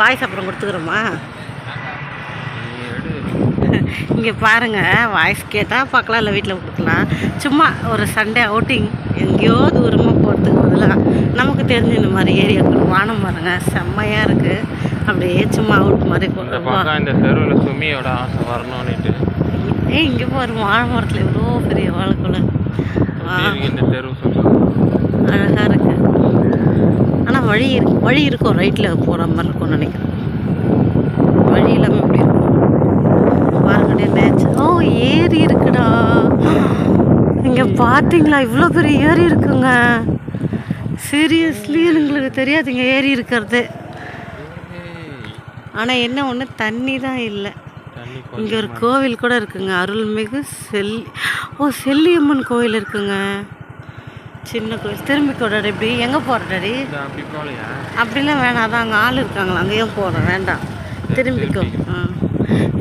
Voice அப்புறம் கொடுத்துக்கிறோமா? இங்கே பாருங்கள் வாய்ஸ் கேட்டால் பார்க்கலாம் இல்லை வீட்டில் கொடுக்கலாம். சும்மா ஒரு சண்டே அவுட்டிங் எங்கேயோ தூரமாக போகிறதுக்கு பதிலாக நமக்கு தெரிஞ்ச இந்த மாதிரி ஏரியாவுக்கு வானம் பாருங்க செம்மையாக இருக்குது அப்படியே சும்மா அவுட் மாதிரி போகிறோம் இந்த தெருவில் சுமியோட ஆசை வரணும்னுட்டு. ஏய் இங்கே பாரு வாழை மரத்தில் எவ்வளோ பெரிய வாழைக்குள்ள இந்த தெரு சுமி? அழகாக இருக்கு. ஆனால் வழி வழி இருக்கும் ரைட்டில் போகிற மாதிரி இருக்கும்னு நினைக்கிறேன். வழி இல்லாமல் எப்படி இருக்கும்? பாருங்க நேச்சர் ஓ ஏரி இருக்குடா. இங்கே பார்த்தீங்களா இவ்வளோ பெரிய ஏரி இருக்குங்க. சீரியஸ்லி எங்களுக்கு தெரியாது இங்கே ஏரி இருக்கிறது. ஆனால் என்ன ஒன்று தண்ணி தான் இல்லை. இங்கே ஒரு கோவில் கூட இருக்குங்க அருள்மிகு செல் ஓ செல்லியம்மன் கோவில் இருக்குங்க. சின்ன கோவில் திரும்பி கொடாடி இப்படி எங்கே போகிற டாடி? அப்படிலாம் வேணாம். அதான் அங்கே ஆள் இருக்காங்களா அங்கேயும் போகிறோம் வேண்டாம். திரும்பிக்கோ ஆ.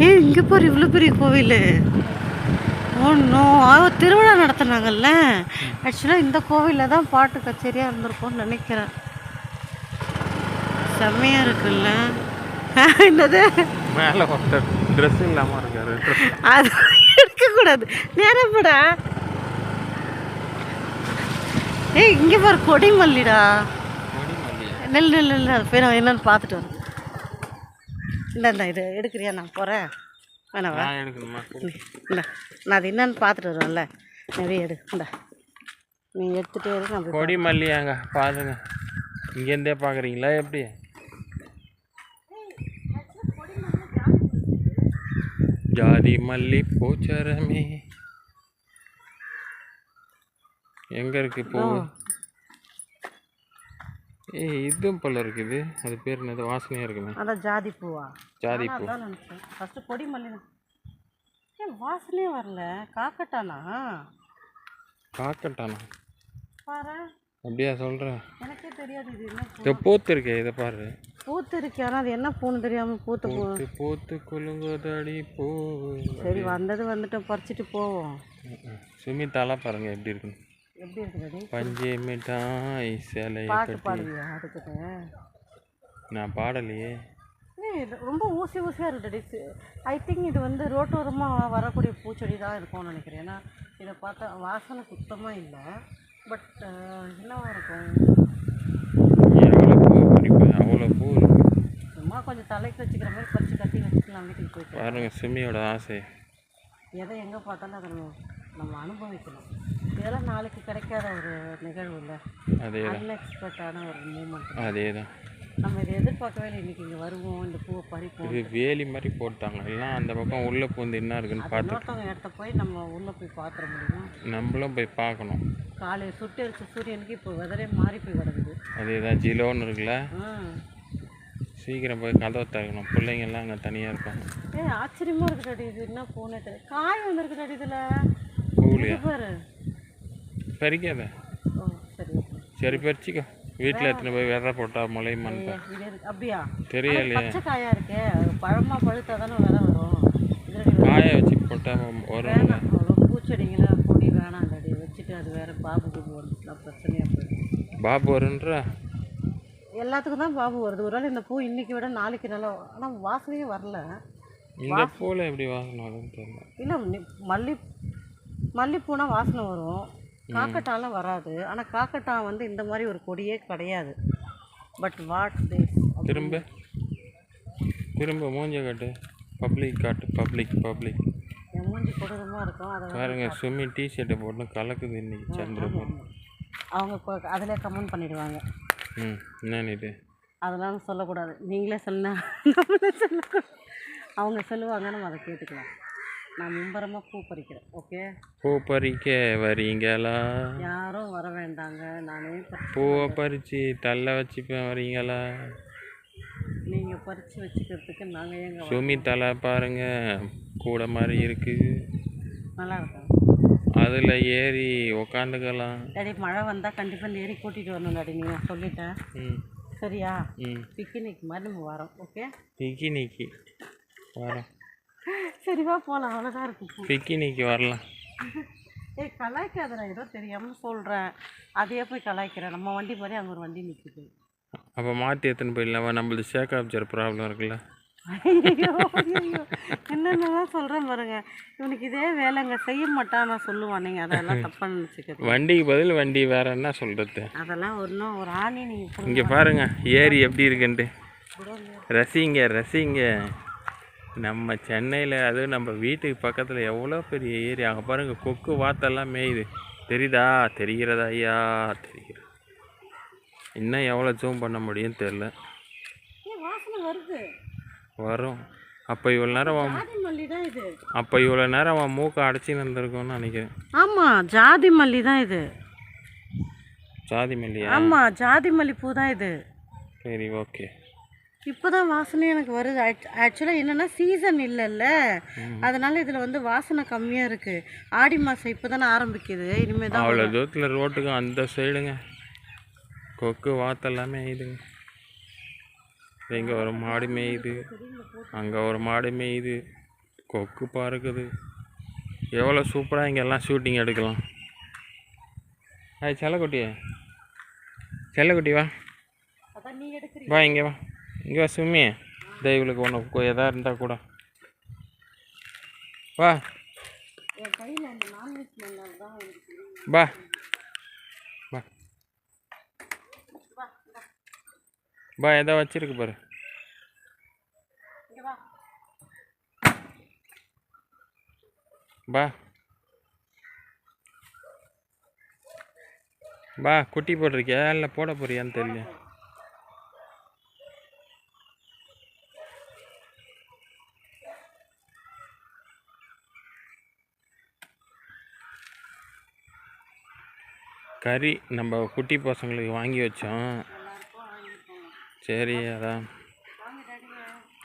ஏய் இங்கே பாரு இவ்வளோ பெரிய கோவில். ஒன்றோ திருவிழா நடத்துனாங்கல்ல. ஆக்சுவலாக இந்த கோவிலில் தான் பாட்டு கச்சேரியாக இருந்திருக்கும்னு நினைக்கிறேன். செம்மையாக இருக்குல்ல. என்னது? மேலே ட்ரெஸ் இல்லாமல் இருக்காரு. அது எடுக்கக்கூடாது நேரப்படா ஏய் இங்கே பாரு கொடிமல்லிடா. நெல் நெல் நெல் அது போய் நான் என்னன்னு பார்த்துட்டு வரேன். இல்லை இல்லை இது எடுக்கிறியா? நான் போகிறேன் வேணாவா இல்லை நான் அது என்னன்னு பார்த்துட்டு வருவேன்ல. நிறைய எடு. இந்தா. நீ எடுத்துகிட்டே இரு போய் கொடி மல்லியாங்க பாருங்க. இங்கேருந்தே பார்க்குறீங்களா எப்படி? ஜாதி மல்லி பூச்சரமே எங்க இருக்கு பூ ஏய் இதுவும் போல இருக்குது அது பேர் என்னது? வாசனையா இருக்குமே அதான் ஜாதி பூவா. ஜாதி பூ. நினச்சேன். ஃபஸ்ட்டு கொடிமல்லி தான். ஏன் வாசனையே வரல. காக்கட்டானா? காக்கட்டானா? பாரு. அப்படியா சொல்கிறேன் எனக்கே தெரியாது இது என்ன இதை பூத்து இருக்கே இதை பாரு. பூத்து இருக்கு ஆனால் அது என்ன பூன்னு தெரியாமல் பூத்து பூ பூத்து பூத்து குலுங்குதடி பூ. சரி வந்தது வந்துட்டோம் பறிச்சுட்டு போவோம். சுமிதாலாம் பாருங்க எப்படி இருக்குன்னு. எப்படி இருக்குது பஞ்சே மிட்டாய் சேலை பாட்டு பாடுவியா அதுக்கிட்ட நான் பாடலையே. ரொம்ப ஊசி ஊசியாக இருக்குது ஐ திங்க் இது வந்து ரோட்டோரமாக வரக்கூடிய பூச்செடி தான் இருக்கும்னு நினைக்கிறேன். ஏன்னா இதை பார்த்தா வாசனை சுத்தமாக இல்லை. பட் என்னவா இருக்கும்? அவ்வளோ பூ சும்மா கொஞ்சம் தலைக்கு வச்சுக்கிற மாதிரி பறிச்சு கட்டி வச்சுக்கலாம் வீட்டுக்கு போயிட்டு பாருங்க சுமியோட ஆசை. எதை எங்கே பார்த்தாலும் அதை நம்ம அனுபவிக்கணும். இதெல்லாம் நாளைக்கு கிடைக்காத ஒரு நிகழ்வு இல்லை அன்எக்ஸ்பெக்டான ஒரு மூமெண்ட் அதே தான் நம்ம இதை எதிர்பார்க்கவே இல்லை. இன்றைக்கி இங்கே வருவோம் இந்த பூவை பறிப்போம். இது வேலி மாதிரி போட்டாங்க. எல்லாம் அந்த பக்கம் உள்ளே பூந்து என்ன இருக்குன்னு பார்த்து இடத்த போய் நம்ம உள்ளே போய் பார்த்துட முடியுமா? நம்மளும் போய் பார்க்கணும். காலையில் சுட்டு அடிச்ச சூரியனுக்கு இப்போ வெதரே மாறி போய் கிடக்குது அதே தான் ஜிலோன்னு இருக்குல்ல? சீக்கிரம் போய் கதவை திறக்கணும் பிள்ளைங்கெல்லாம் அங்கே தனியாக இருப்பாங்க. ஏ ஆச்சரியமாக இருக்குடாடி இது என்ன பூனே? காய் வந்திருக்குடாடி இதில். பூலியா பறிக்காத. சரி பறிச்சிக்கோ. வீட்டில் எடுத்துன்னு போய் விர போட்டா முளையுமான்னு ஏ, இது இருக்கு. அப்படியா? தெரியலையே. காயாக இருக்கே. பழமாக பழுத்தா தானே வர வரும். காய வச்சு போட்டால் வரும்ல வேணாம். அவ்வளோ பூச்செடிங்களா? கொடி வச்சுட்டு அது வேறு பாபு கூப்பு வந்துச்சுன்னா பிரச்சனையாக போயிடும் பாபு வருன்றா எல்லாத்துக்கும் தான் பாபு வருது. ஒரு வேளை இந்த பூ இன்னைக்கு விட நாளைக்கு நல்லா ஆனால் வாசனையே வரல. இந்த பூவில் எப்படி வாசனை வரும்னு தெரியல. இல்லை மல்லி மல்லிப்பூனா வாசனை வரும். காக்கட்டாலாம் வராது. ஆனால் காக்கட்டா வந்து இந்த மாதிரி ஒரு கொடியே கிடையாது. பட் வாட் திஸ் திரும்ப? திரும்ப மூஞ்ச காட்டு. பப்ளிக் காட்டு. பப்ளிக் பப்ளிக் மூஞ்சி கொடூரமாக இருக்கும். அதை பாருங்க ஸ்விம்மிங் டி ஷர்ட்டை போட்டு கலக்குது இன்னைக்கு சந்திரபூர் அவங்க அதிலே கமெண்ட் பண்ணிடுவாங்க. ம் என்னன்னு இது? அதெல்லாம் சொல்லக்கூடாது. நீங்களே சொன்னா சொல்லக்கூடாது. அவங்க சொல்லுவாங்க நம்ம அதை கேட்டுக்கலாம். நான் மும்பரமாக பூ பறிக்கிறேன் ஓகே பூ பறிக்க வரீங்களா? யாரும் வர வேண்டாங்க நானே பூவை பறித்து தள்ள வச்சுப்பேன் வரீங்களா? நீங்கள் பறித்து வச்சுக்கிறதுக்கு நாங்கள் எங்க வரோம்? சுமி தலை பாருங்க கூட மாதிரி இருக்கு. நல்லா இருக்கும் அதில் ஏறி உக்காந்துக்கலாம். டாடி மழை வந்தால் கண்டிப்பாக இந்த ஏரி கூட்டிகிட்டு வரணும் டாடி நீ நான் சொல்லிட்டேன். ம். சரியா? ம். பிக்னிக் மாதிரி நம்ம வரோம் ஓகே பிக்கினிக்கு வரோம். சரிவா போகலாம் அவ்வளோதான் இருக்கும். பிக்கினிக்கு வரலாம். ஏய் கலாய்க்காதடா ஏதோ தெரியாமல் சொல்கிறேன் அதையே போய் கலாய்க்கிறேன். நம்ம வண்டி மாதிரி அங்கே ஒரு வண்டி நிற்குது அப்போ மாற்றி எடுத்துன்னு போயிடலாம். நம்மளது ஷேக் ஆப்ஜர் ப்ராப்ளம் இருக்குல்ல. என்னென்னலாம் சொல்கிறேன் பாருங்க. இவனுக்கு இதே வேலைங்க. செய்ய மாட்டான் நான் சொல்லுவான். நீங்கள் அதெல்லாம் தப்பாக நினச்சிக்கிறது வண்டிக்கு பதில் வண்டி வேற என்ன சொல்கிறது அதெல்லாம் ஒன்றும் ஒரு ஆணி நீங்கள் இங்கே பாருங்க ஏரி எப்படி இருக்குன்ட்டு. ரசிங்க ரசிங்க. நம்ம சென்னையில் அதுவும் நம்ம வீட்டுக்கு பக்கத்தில் எவ்வளோ பெரிய ஏரி அங்கே பாருங்க கொக்கு வாத்தெல்லாம் மேயுது. தெரியுதா? தெரிகிறதா ஐயா? தெரிகிறது. இன்னும் எவ்வளோ ஜூம் பண்ண முடியும்னு தெரில வாசனை வருது. வரும். அப்போ இவ்வளோ நேரம் மல்லி அப்போ இவ்வளோ நேரம் அவன் மூக்கை அடைச்சின்னு இருந்திருக்கும்னு நினைக்கிறேன். ஆமாம் ஜாதி மல்லி தான் இது. ஜாதி மல்லியா? ஆமாம் ஜாதி மல்லி பூ தான் இது. சரி ஓகே. இப்போ தான் வாசனை எனக்கு வருது. ஆக்சுவலாக என்னென்னா சீசன் இல்லைல்ல. அதனால இதில் வந்து வாசனை கம்மியாக இருக்குது ஆடி மாதம் இப்போ தானே ஆரம்பிக்குது. இனிமேல் தான் அவ்வளோ தூரத்தில் ரோட்டுக்கு அந்த சைடுங்க கொக்கு வாத்தெல்லாமே மேயுதுங்க இங்கே ஒரு மாடு மேயுது. அங்கே ஒரு மாடு மேயுது. கொக்கு பறக்குது. எவ்வளோ சூப்பராக இங்கே எல்லாம் ஷூட்டிங் எடுக்கலாம். ஆய் செல்லக்குட்டி. செல்லக்குட்டி வா. வா இங்கே வா. இங்கே வா சும்மி தெய்வலுக்கு ஒன்று எதாக இருந்தால் கூட. வா. பா கையில் அந்த வா. வா வா வச்சிருக்கு பாரு. பா பா வா. வா குட்டி போட்டிருக்கியா? இல்லை போட போறியான்னு தெரியல. கறி நம்ம குட்டி பசங்களுக்கு வாங்கி வச்சோம். சரி அதான்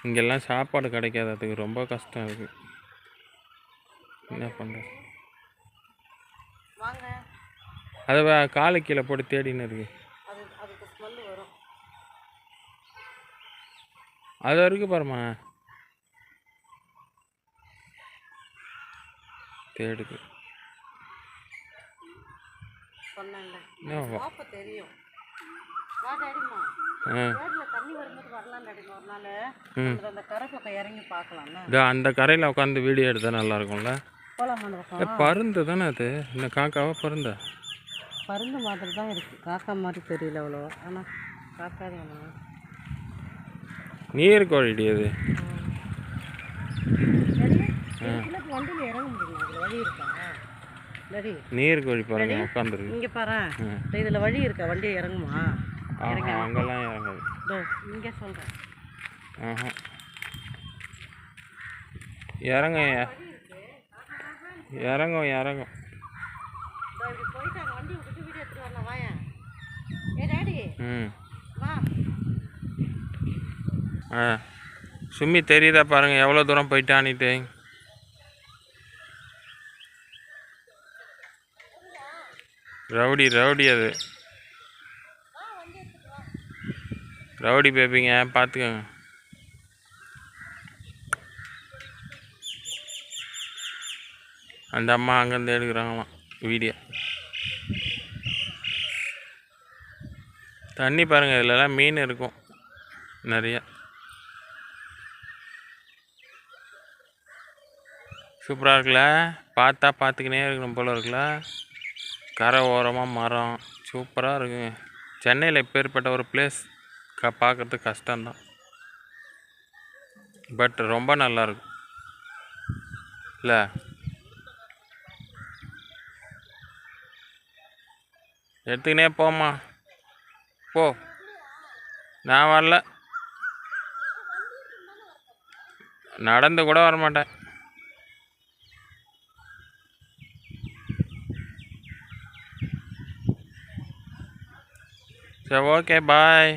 இங்கெல்லாம் சாப்பாடு கிடைக்காது. அதுக்கு ரொம்ப கஷ்டம் இருக்குது என்ன பண்ணுறது அதை காலு கீழே போட்டு தேடின்னு இருக்கு. அது இருக்கு பாருமா தேடுது. சொன்னேன்ல. பாப்ப தெரியும். வா டேடிமா. அந்த கரையில் உட்காந்து வீடியோ எடுத்தால் நல்லா இருக்கும்ல பருந்து தானே அது? இந்த காக்காவா பருந்தா? பருந்து மாதிரி தான் இருக்கு. காக்கா மாதிரி தெரியல அவ்வளோவா ஆனால் காக்கா தானா நீர் கோழிடி அது. வண்டியில் இறங்க முடியும்? அதில் வழி இருக்கா? சரி நீர் கோழி பாருங்க உட்காந்துருக்கு இங்கே பாரு. இதில் வழி இருக்கா? வண்டி இறங்குமா? அங்கெல்லாம் இறங்காது. இங்கே சொல்கிறேன் ஆஹா. இறங்க இறங்கும் இறங்கும். சும்மி தெரியுதா பாருங்க எவ்வளோ தூரம் போயிட்டானிட்டு ரவுடி ரவுடி அது. ரவுடி பேபிங்க பார்த்துக்கோங்க அந்த அம்மா அங்கேருந்து எடுக்கிறாங்களாம் வீடியோ. தண்ணி பாருங்கள் இதுலலாம் மீன் இருக்கும் நிறையா. சூப்பராக இருக்குல்ல? பார்த்தா பார்த்துக்கினே இருக்கணும் போல இருக்குல்ல? கரை ஓரமாக மரம். சூப்பராக இருக்குங்க சென்னையில் இப்பேற்பட்ட ஒரு பிளேஸ் க பார்க்குறதுக்கு கஷ்டம்தான். பட் ரொம்ப நல்லா இல்லை? எடுத்துக்கினே போம்மா. போ. நான் வரல. நடந்து கூட வர மாட்டேன் சரி ஓகே பாய்